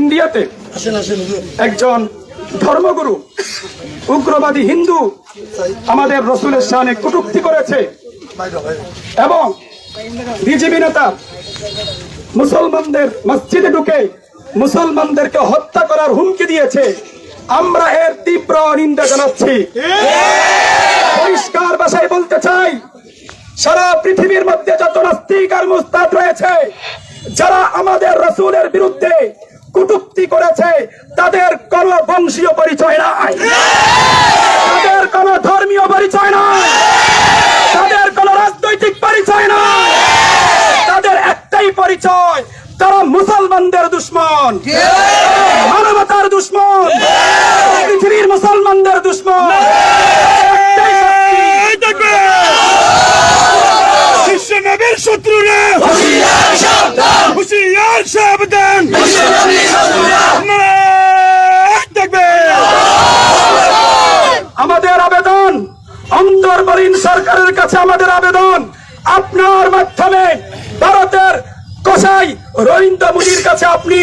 ইন্ডিয়াতে একজন ধর্মগুরু উগ্রবাদী হিন্দু আমাদের রসুলের সামনে কটুক্তি করেছে। এবং বিজেপি নেতা মুসলমানদের মসজিদে ঢুকে মুসলমানদেরকে হত্যা করার হুমকি দিয়েছে। আমরা এর তীব্র নিন্দা জানাচ্ছি। পরিষ্কার ভাষায় বলতে চাই সারা পৃথিবীর মধ্যে যত নাস্তিক আর মুস্তাদ রয়েছে যারা আমাদের রসুলের বিরুদ্ধে কুটুক্তি করেছে, তাদের কোন বংশীয় পরিচয় নাই। তাদের কোন ধর্মীয় পরিচয় নাই। তাদের কোন রাজনৈতিক পরিচয় নাই। তাদের একটাই পরিচয়, তারা মুসলমানদের দুশ্মন। মানবতার দুশ্মন। পৃথিবীর মুসলমানদের দুশ্মন। শত্রুরা হুশিয়ার সাবধান আমাদের আবেদন অন্তর্বলীন সরকারের কাছে আমাদের আবেদন। আপনার মাধ্যমে ভারতের কসাই রবীন্দ্র মোদীর কাছে আপনি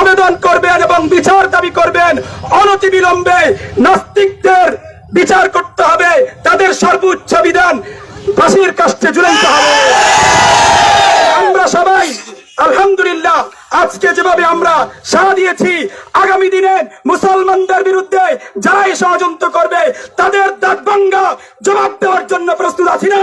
আবেদন করবেন এবং বিচার দাবি করবেন। অনতি বিলম্বে নাস্তিকদের বিচার করতে হবে। তাদের সর্বোচ্চ বিধান ফাঁসির কাষ্টে ঝুলাইতে হবে। আমরা সবাই আলহামদুলিল্লাহ আজকে যেভাবে আমরা সাড়া দিয়েছি, আগামী দিনে মুসলমানদের বিরুদ্ধে যারাই ষড়যন্ত্র করবে, তাদের দাঁত জবাব দেওয়ার জন্য প্রস্তুত আছি না।